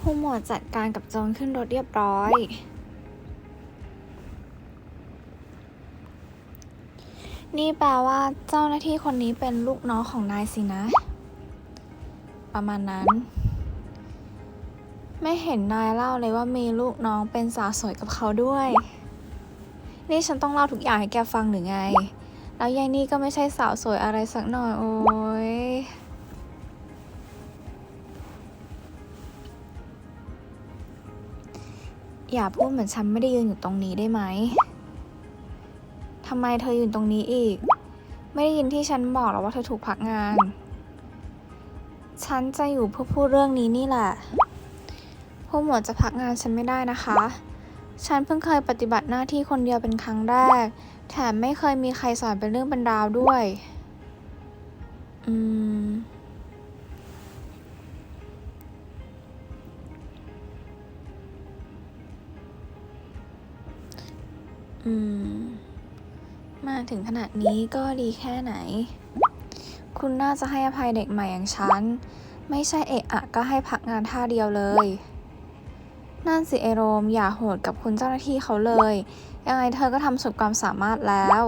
ผู้หมวดจัดการกับโจรขึ้นรถเรียบร้อย นี่แปลว่าเจ้าหน้าที่คนนี้เป็นลูกน้องของนายสินะ ประมาณนั้น ไม่เห็นนายเล่าเลยว่ามีลูกน้องเป็นสาวสวยกับเขาด้วย นี่ฉันต้องเล่าทุกอย่างให้แกฟังหรือไง แล้วยายนี่ก็ไม่ใช่สาวสวยอะไรสักหน่อยโอ้ย อย่าพูดเหมือนฉันไม่ได้ยืนอยู่ตรงนี้ได้ไหมทำไมเธอยืนตรงนี้อีก ไม่ได้ยินที่ฉันบอกหรอว่าเธอถูกพักงาน ฉันจะอยู่เพื่อพูดเรื่องนี้นี่แหละผู้หมวดจะพักงานฉันไม่ได้นะคะ ฉันเพิ่งเคยปฏิบัติหน้าที่คนเดียวเป็นครั้งแรก แถมไม่เคยมีใครสอนเป็นเรื่องเป็นราวด้วย อืม อืม มาถึงขนาดนี้ก็ดีแค่ไหน คุณน่าจะให้อภัยเด็กใหม่อย่างฉัน ไม่ใช่เอะอะก็ให้พักงานท่าเดียวเลย นั่นสิเอโรม อย่าโหดกับคุณเจ้าหน้าที่เขาเลย ยังไงเธอก็ทำสุดความสามารถแล้ว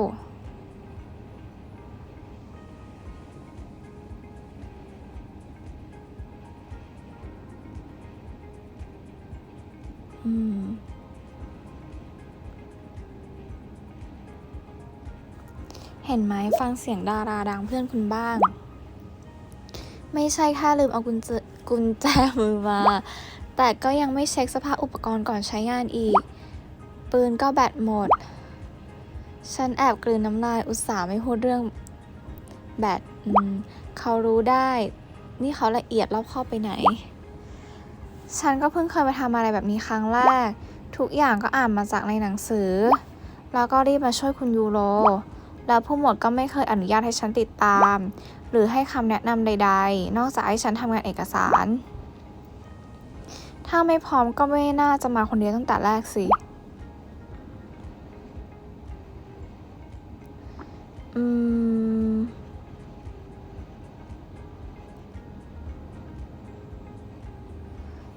อืม เห็นไหมฟังเสียงดาราดังเพื่อนคุณบ้าง ไม่ใช่แค่ลืมเอากุญแจกุญแจมือมา แต่ก็ยังไม่เช็คสภาพอุปกรณ์ก่อนใช้งานอีก ปืนก็แบตหมด ฉันแอบกลืนน้ำลายอุตส่าห์ไม่พูดเรื่องแบตอืมเขารู้ได้ นี่เขาละเอียดรอบคอบไปไหน ฉันก็เพิ่งเคยมาทำอะไรแบบนี้ครั้งแรก ทุกอย่างก็อ่านมาจากในหนังสือ แล้วก็รีบมาช่วยคุณยูโร แล้วผู้หมวดก็ไม่เคยอนุญาตให้ฉันติดตาม หรือให้คำแนะนำใด ๆ นอกจากให้ฉันทำงานเอกสาร ถ้าไม่พร้อมก็ไม่น่าจะมาคนเดียวตั้งแต่แรกสิ อืม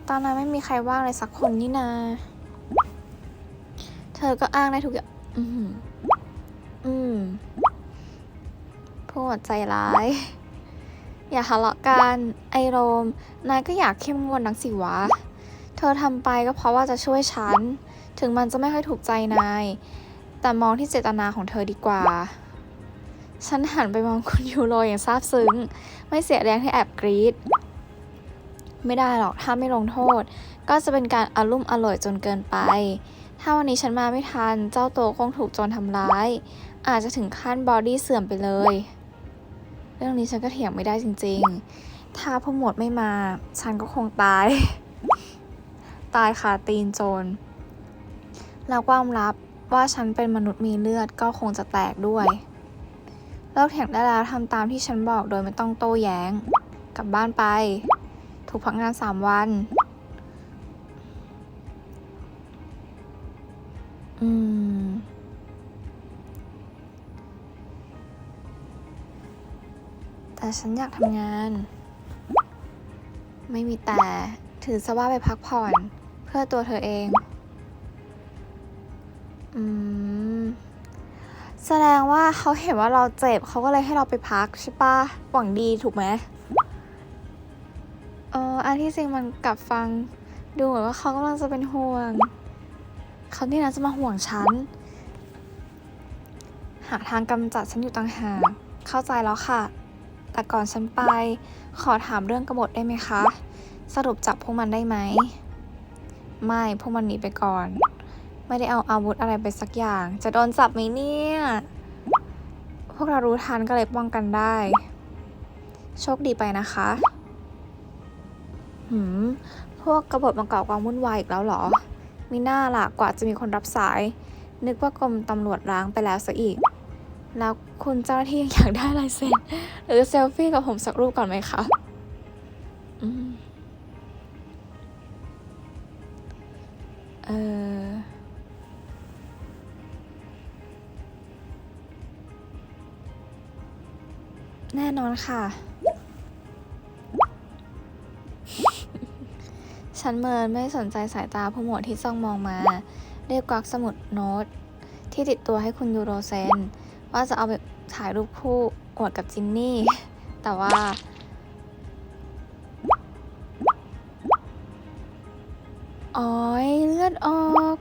ตอนนั้นไม่มีใครว่างเลยสักคนนี่นา เธอก็อ้างได้ทุกอย่าง อืมพูดใจร้าย อย่าทะเลาะกันไอโรม นายก็อยากเข้มงวดนักสิวะ เธอทำไปก็เพราะว่าจะช่วยฉัน ถึงมันจะไม่ค่อยถูกใจนาย แต่มองที่เจตนาของเธอดีกว่า ฉันหันไปมองคุณยูโรอย่างซาบซึ้ง ไม่เสียแรงที่แอบกรีดไม่ได้หรอกถ้าไม่ลงโทษ ก็จะเป็นการอารุ่มอร่อยจนเกินไป ถ้าวันนี้ฉันมาไม่ทัน เจ้าโตคงถูกโจรทำร้าย อาจจะถึงขั้นบอดี้เสื่อมไปเลย เรื่องนี้ฉันก็เถียงไม่ได้จริงๆ ถ้าผู้หมวดไม่มา ฉันก็คงตาย ตายคาตีนโจร แล้วความลับว่าฉันเป็นมนุษย์มีเลือดก็คงจะแตกด้วยเลิกเถียงได้แล้วทำตามที่ฉันบอกโดยไม่ต้องโต้แย้ง กลับบ้านไป ถูกพักงานสามวัน อืม แต่ฉันอยากทำงาน ไม่มีแต่ ถือซะว่าไปพักผ่อน เพื่อตัวเธอเอง อืม แสดงว่าเขาเห็นว่าเราเจ็บ เขาก็เลยให้เราไปพักใช่ปะหวังดีถูกไหมเอออันที่จริงมันกลับฟัง ดูเหมือนว่าเขากำลังจะเป็นห่วง เขาเนี่ยนะจะมาห่วงฉัน หาทางกำจัดฉันอยู่ต่างหากเข้าใจแล้วค่ะ แต่ก่อนฉันไป ขอถามเรื่องกบฏได้ไหมคะ สรุปจับพวกมันได้ไหม ไม่ พวกมันหนีไปก่อน ไม่ได้เอาอาวุธอะไรไปสักอย่าง จะโดนจับไหมเนี่ย พวกเรารู้ทันก็เลยป้องกันได้ โชคดีไปนะคะ หืม พวกกบฏมาก่อความวุ่นวายอีกแล้วเหรอ มีหน้าล่ะกว่าจะมีคนรับสาย นึกว่ากรมตำรวจร้างไปแล้วซะอีก แล้วคุณเจ้าหน้าที่ยังอยากได้ลายเซ็นหรือเซลฟี่กับผมสักรูปก่อนไหมคะอเออแน่นอนค่ะ ฉันเมินไม่สนใจสายตาผู้หมวดที่จ้องมองมาเรียกกวักสมุดโน้ต ที่ติดตัวให้คุณยูโรเซน ว่าจะเอาไปถ่ายรูปคู่อวดกับจินนี่ แต่ว่าอ๋อยเลือดออก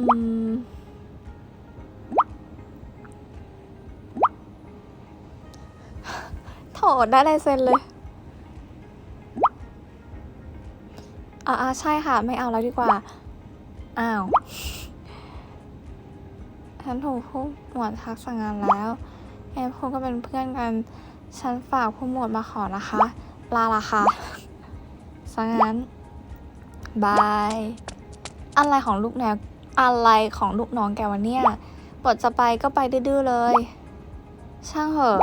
อืมโถได้ลายเซ็นเลยอ่าอ่าใช่ค่ะ ไม่เอาแล้วดีกว่า อ้าวฉันถูกผู้หมวดทักสั่งงานแล้วแอนพูดก็เป็นเพื่อนกัน ฉันฝากผู้หมวดมาขอนะคะ ลาละค่ะสังงั้น บาย อะไรของลูกแนว อะไรของลูกน้องแกวันเนี่ยบทจะไปก็ไปดื้อเลย ช่างเหอะ